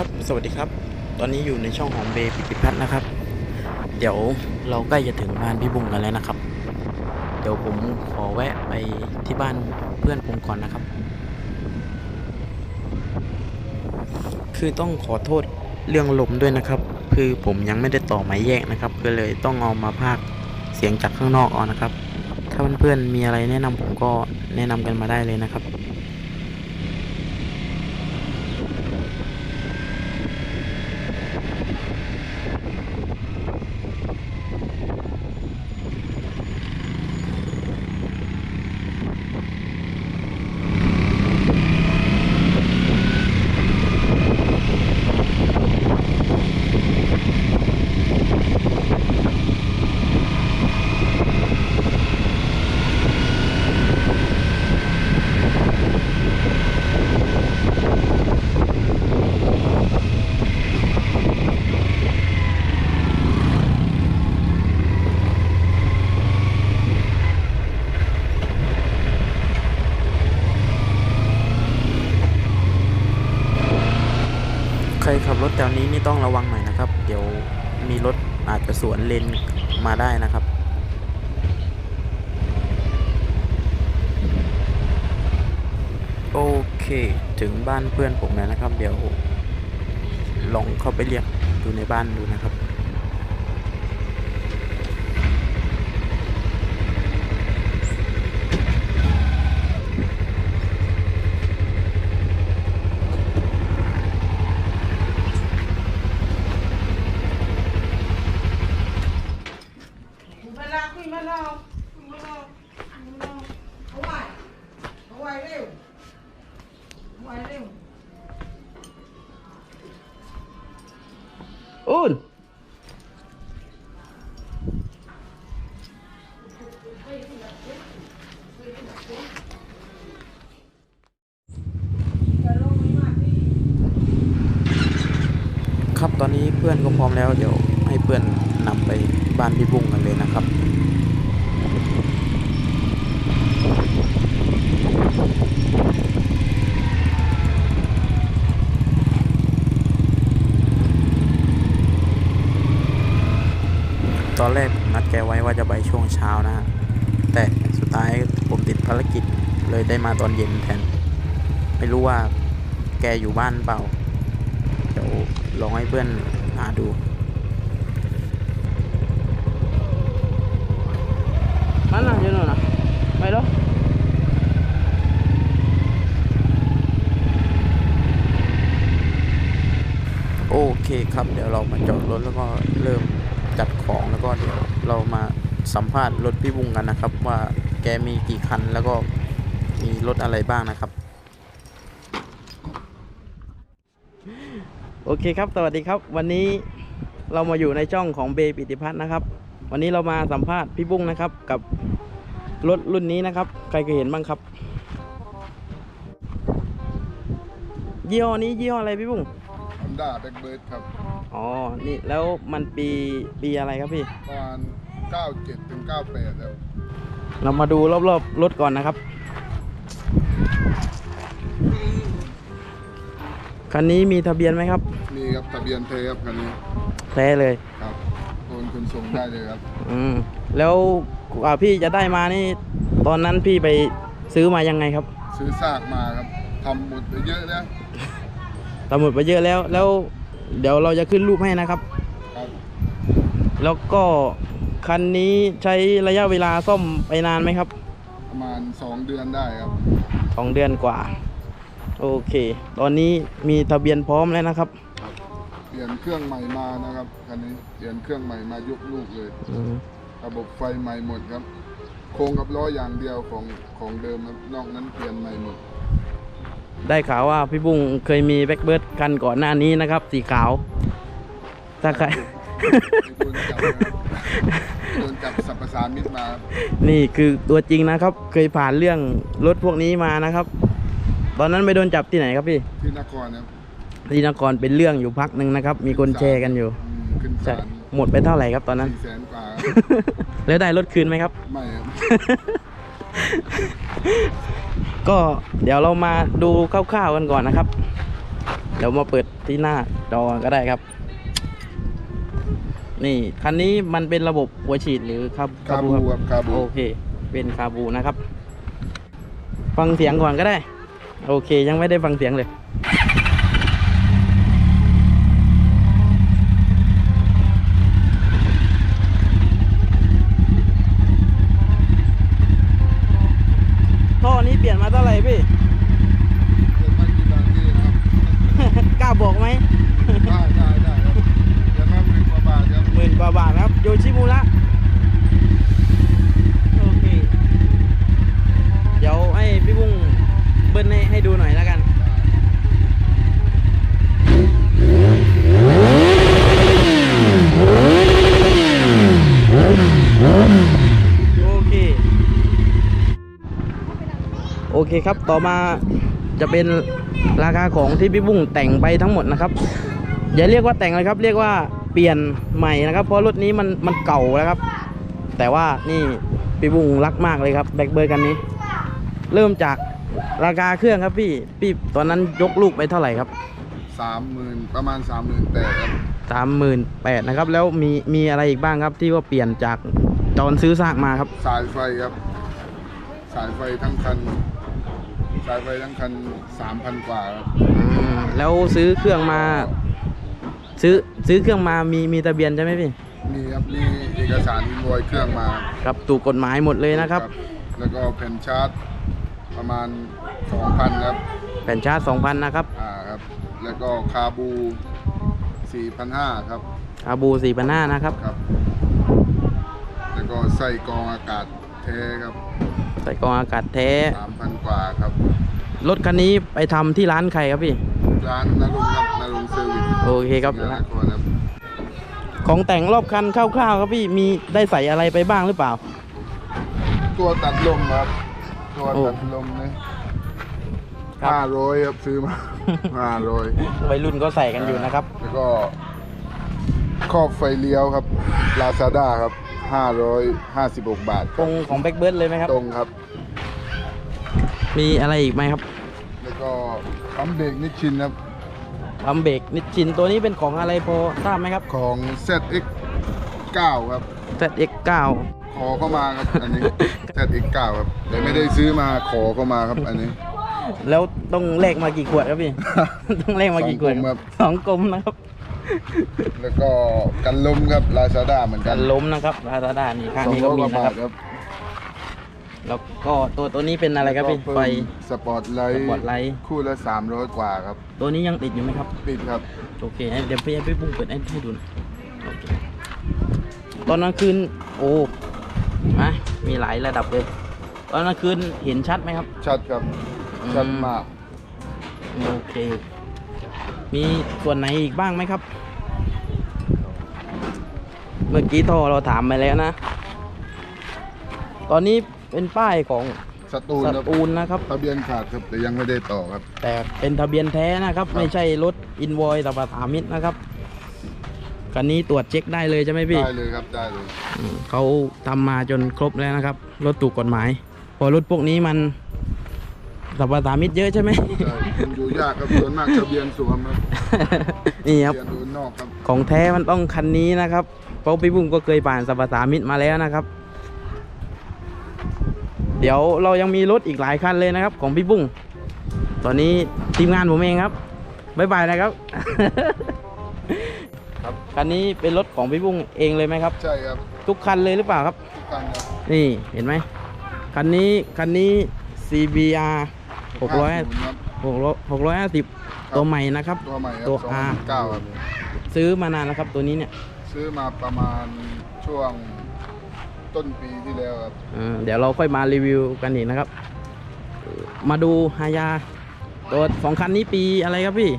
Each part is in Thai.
ครับสวัสดีครับ ตอนนี้อยู่ในช่องของเบย์ปิติพัฒน์นะครับ เดี๋ยวเราใกล้จะถึงบ้านพี่บุ้งกันแล้วนะครับ เดี๋ยวผมขอแวะไปที่บ้านเพื่อนผมก่อนนะครับ คือต้องขอโทษเรื่องลมด้วยนะครับ คือผมยังไม่ได้ต่อหมายแยกนะครับ ก็เลยต้องเอามาพากเสียงจากข้างนอกเอานะครับ ถ้าเพื่อนๆมีอะไรแนะนำผมก็แนะนำกันมาได้เลยนะครับ ใค รถแถวนี้นี่ต้องระวังหน่อยนะครับ เดี๋ยวมีรถอาจจะสวนเลนมาได้นะครับโอเค ถึงบ้านเพื่อนผมแล้วนะครับ เดี๋ยวลองเข้าไปเรียกดูในบ้านดูนะครับ เวลาคุยมาเราคุยมาเราคุยมาเราเอาไว้เอาไว้เร็วเอาไว้เร็วอุ่นครับตอนนี้เพื่อนก็พร้อมแล้วเดี๋ยวให้เพื่อนนำไปบ้านพี่บุ้งกันเลยนะครับ ตอนแรกผมนัดแกไว้ว่าจะไปช่วงเช้านะฮะแต่สุดท้ายผมติดภารกิจเลยได้มาตอนเย็นแทน ไม่รู้ว่าแกอยู่บ้านเปล่า เดี๋ยวลองให้เพื่อนหาดูมันน่ะอยู่นู่นน่ะไปแล้วโอเคครับ เดี๋ยวเรามาจอดรถแล้วก็เริ่ม จัดของแล้วก็เดี๋ยวเรามาสัมภาษณ์รถพี่บุ้งกันนะครับ ว่าแกมีกี่คันแล้วก็มีรถอะไรบ้างนะครับ โอเคครับ สวัสดีครับ วันนี้เรามาอยู่ในช่องของเบย์ปิติพัฒน์นะครับ วันนี้เรามาสัมภาษณ์พี่บุ้งนะครับ กับรถรุ่นนี้นะครับ ใครเคยเห็นบ้างครับ ยี่ห้อนี้ยี่ห้ออะไรพี่บุ้งฮอนด้าแบ็กเบิร์ดครับ อ๋อ นี่แล้วมันปีปีอะไรครับพี่ ประมาณ97ถึง98ครับเรามาดูรอบๆรถก่อนนะครับ คันนี้มีทะเบียนไหมครับ นี่ครับทะเบียนเทครับคันนี้แท้เลย ครับโอนคุณส่งได้เลยครับ อืม แล้วกว่าพี่จะได้มานี่ ตอนนั้นพี่ไปซื้อมายังไงครับ ซื้อซากมาครับทำหมดไปเยอะนะ ตำรวจไปเยอะแล้ว แล้ว เดี๋ยวเราจะขึ้นรูปให้นะครับครับ แล้วก็คันนี้ใช้ระยะเวลาซ่อมไปนานไหมครับ ประมาณ 2 เดือนได้ครับสองเดือนกว่า โอเค ตอนนี้มีทะเบียนพร้อมแล้วนะครับ เปลี่ยนเครื่องใหม่มานะครับคันนี้เปลี่ยนเครื่องใหม่มายกลูกเลยอืมระบบไฟใหม่หมดครับ โครงกับล้ออย่างเดียวของของเดิมครับนอกนั้นเปลี่ยนใหม่หมด ได้ข่าวว่าพี่บุ้งเคยมีแบ็กเบิร์ดคันก่อนหน้านี้นะครับ สีขาวถ้าใครโดนจับนะครับโดนจับสัมปสานมิตรมาครับนี่คือตัวจริงนะครับ เคยผ่านเรื่องรถพวกนี้มานะครับ ตอนนั้นไปโดนจับที่ไหนครับพี่ ที่นครนะครับที่นครเป็นเรื่องอยู่พักหนึ่งนะครับ มีคนแชร์กันอยู่อืมขึ้นใช่ศาลหมดไปเท่าไหร่ครับตอนนั้นสี่แสนกว่าแล้วได้รถคืนไหมครับ ไม่ครับ ก็เดี๋ยวเรามาดูคร่าวๆกันก่อนนะครับ เดี๋ยวมาเปิดที่หน้าจอก็ได้ครับ นี่คันนี้มันเป็นระบบหัวฉีดหรือครับคาบูครับคาบูโอเค เป็นคาบูนะครับ ฟังเสียงก่อนก็ได้ โอเค ยังไม่ได้ฟังเสียงเลย ท่อนี้เปลี่ยนมาเท่าไหร่พี่เดี๋ยวมากี่บาทนี่นะครับกล้าบอกไหมได้ได้ได้ครับเดี๋ยวมาหมื่นกว่าบาทครับหมื่นกว่าบาทครับโยชิมุระโอเค เดี๋ยวให้พี่บุ้งเบิ้ลให้ให้ดูหน่อยแล้วกัน โอเค โอ เคครับ ต่อมาจะเป็นราคาของที่พี่บุ้งแต่งไปทั้งหมดนะครับ อย่าเรียกว่าแต่งเลยครับ เรียกว่าเปลี่ยนใหม่นะครับ เพราะรถนี้มันมันเก่าแล้วครับ แต่ว่านี่พี่บุ้งรักมากเลยครับแบ็คเบอร์กันนี้ เริ่มจากราคาเครื่องครับพี่พี่ตอนนั้นยกลูกไปเท่าไหร่ครับสามหมื่นประมาณสามหมื่นแปดครับสามหมื่นแปดนะครับ แล้วมีมีอะไรอีกบ้างครับ ที่ว่าเปลี่ยนจากตอนซื้อซากมาครับ สายไฟครับ สายไฟทั้งคัน สายไฟทั้งคันสามพันกว่าครับอืมแล้วซื้อเครื่องมา ซื้อซื้อเครื่องมามีมีทะเบียนใช่ไหมพี่ มีครับมีเอกสารอินโวยเครื่องมาครับถูกกฎหมายหมดเลยนะครับ แล้วก็แผ่นชาร์จประมาณสองพันครับแผ่นชาร์จสองพันนะครับอ่าครับ แล้วก็คาบูสี่พันห้าครับอาบูสี่พันห้านะครับครับ แล้วก็ใส่กรองอากาศเทครับใส่กรองอากาศแท้ สามพันกว่าครับ รถคันนี้ไปทำที่ร้านใครครับพี่ ร้านนรงค์ครับนรงค์เซอร์วิสโอเคครับสิงห์นครครับของแต่งรอบคันคร่าวๆครับพี่มีได้ใส่อะไรไปบ้างหรือเปล่า ตัวตัดลมครับ ตัวโอ้ตัดลมนี่ครับ ห้าร้อยครับซื้อมา ห้าร้อยวัยรุ่นก็ใส่กันอยู่นะครับ แล้วก็ครอบไฟเลี้ยวครับลาซาด้าครับห้าร้อยห้าสิบหกบาทตรงของแบ็กเบิร์ดเลยไหมครับ ตรงครับ มีอะไรอีกไหมครับแล้ว ก็ปั๊มเบรกนิชชินครับปั๊มเบรกนิชชินตัวนี้เป็นของอะไรพอทราบไหมครับ ของ ZX 9 ครับ ZX9 ขอเข้ามาครับอันนี้ ZX 9 ครับแต่ไม่ได้ซื้อมาขอเข้ามาครับอันนี้ แล้วต้องแลกมากี่ขวดครับพี่ ต้องแลกมากี่ขวดสองกลมครับสองกลมนะครับ แล้วก็กันลมครับลาซาด้าเหมือนกักันนล้มนะครับลาซาด้านี่ข้างนี้ก็มีสองนะอยคกรับว่าาทครับ แล้วก็ตัวตัวนี้เป็นอะไรครับพี่แล้วก็ไฟเพิ่มสปอร์ตไลท์สปอร์ตไลท์ คู่ละ300กว่าครับ ตัวนี้ยังติดอยู่ไหมครับ ติดครับ โอเคให้เดี๋ยวพี่ให้พี่ปุ้งเปิดให้ให้ดูหน่อยโอเคตอนกลางคืนโอ้มามีหลายระดับเลย ตอนกลางคืนเห็นชัดไหมครับ ชัดครับอืมชัดมาก โอเค มีส่วนไหนอีกบ้างไหมครับ เมื่อกี้ท่อเราถามไปแล้วนะ ตอนนี้ เป็นป้ายของสตูนสครับตูลนะครับ ทะเบียนขาดครับแต่ยังไม่ได้ต่อครับ แต่เป็นทะเบียนแท้นะครับครับไม่ใช่รถอินวอยต์ตบถามิตรนะครับคันนี้ตรวจเช็คได้เลยใช่ไหมพี่ได้เลยครับได้เลยอืมเขาทำมาจนครบแล้วนะครับรถถูกกฎหมาย พอรถพวกนี้มันสัปถามิตรเยอะใช่ไหม ใช่มันดูยากครับส่วนมากทะเบียนสวมครับนี่ครับ ทะเบียนโดนนอกครับของแท้มันต้องคันนี้นะครับเพราะพี่บุ้งก็เคยผ่านสัปถามิตรมาแล้วนะครับ เดี๋ยวเรายังมีรถอีกหลายคันเลยนะครับ ของพี่บุ้งตอนนี้ทีมงานผมเองครับบ๊ายบายนะครับ ครับคันนี้เป็นรถของพี่บุ้งเองเลยไหมครับ ใช่ครับทุกคันเลยหรือเปล่าครับ ทุกคันครับนี่เห็นไหมคันนี้คันนี้ CBR 600 50ครับ 650 ตัวใหม่นะครับ ตัวใหม่ครับตัวสอง R เก้าครับซื้อมานานแล้วครับตัวนี้เนี่ย ซื้อมาประมาณช่วง ต้นปีที่แล้วครับอ่าเดี๋ยวเราค่อยมารีวิวกันอีกนะครับ มาดูฮายาตัวสองคันนี้ปีอะไรครับพี่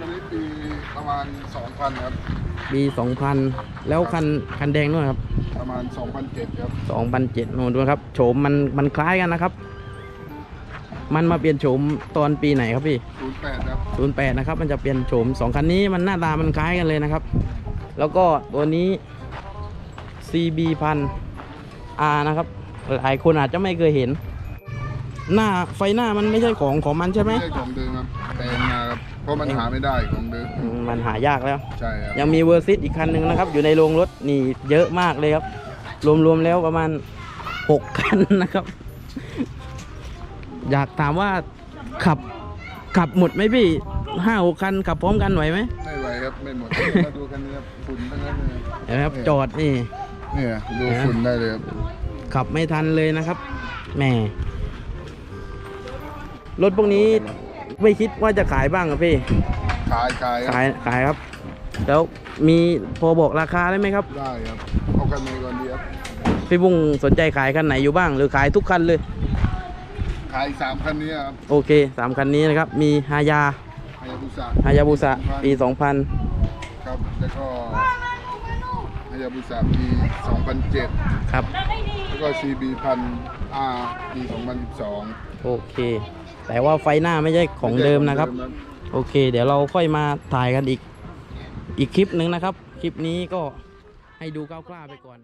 อันนี้ปีประมาณ2,000ครับ ปี2000แล้วคันคันแดงนู่นครับประมาณ2,007ครับ2007นู่นดูครับโฉมมันมันคล้ายกันนะครับ มันมาเปลี่ยนโฉมตอนปีไหนครับพี่ 08 ครับ08 นะครับ มันจะเปลี่ยนโฉมสองคันนี้มันหน้าตามันคล้ายกันเลยนะครับ แล้วก็ตัวนี้ CB พัน R นะครับ หลายคนอาจจะไม่เคยเห็น หน้าไฟหน้ามันไม่ใช่ของของมันใช่ไหมไม่ใช่ของเดิมครับแปลงมาเพราะมันหาไม่ได้ของเดิมอืมมันหายากแล้ว ใช่ครับยังมีเวอร์ซิตอีกคันหนึ่งนะครับ อยู่ในโรงรถนี่เยอะมากเลยครับ รวมๆแล้วประมาณหกคันนะครับ อยากถามว่าขับขับหมดไหมพี่ห้าหกคันขับพร้อมกันไหวไหมไม่ไหวครับไม่หมดมาดูกันนะครับฝุ่นทั้งนั้นเลยเห็นไหมครับจอดนี่ เนี่ยดูฝุ่นได้เลยครับขับไม่ทันเลยนะครับแหมรถพวกนี้ไม่คิดว่าจะขายบ้างครับพี่ ขายขายครับขายขายครับ แล้วมีพอบอกราคาได้ไหมครับ ได้ครับเอากันในก่อนดีครับพี่บุ้งสนใจขายคันไหนอยู่บ้าง หรือขายทุกคันเลย ขายสามคันนี้ครับ โอเคสามคันนี้นะครับ มีฮายาฮายาบุสะฮายาบุสะปีครับ แล้วก็ฮา ยาบุสะปี2007 2000ครับ แล้วก็ CB พัน R ปี2012โอเค แต่ว่าไฟหน้าไม่ใช่ของเดิมนะครับ โอเค เดี๋ยวเราค่อยมาถ่ายกันอีก อีกคลิปหนึ่งนะครับ คลิปนี้ก็ให้ดูคร่าวๆไปก่อน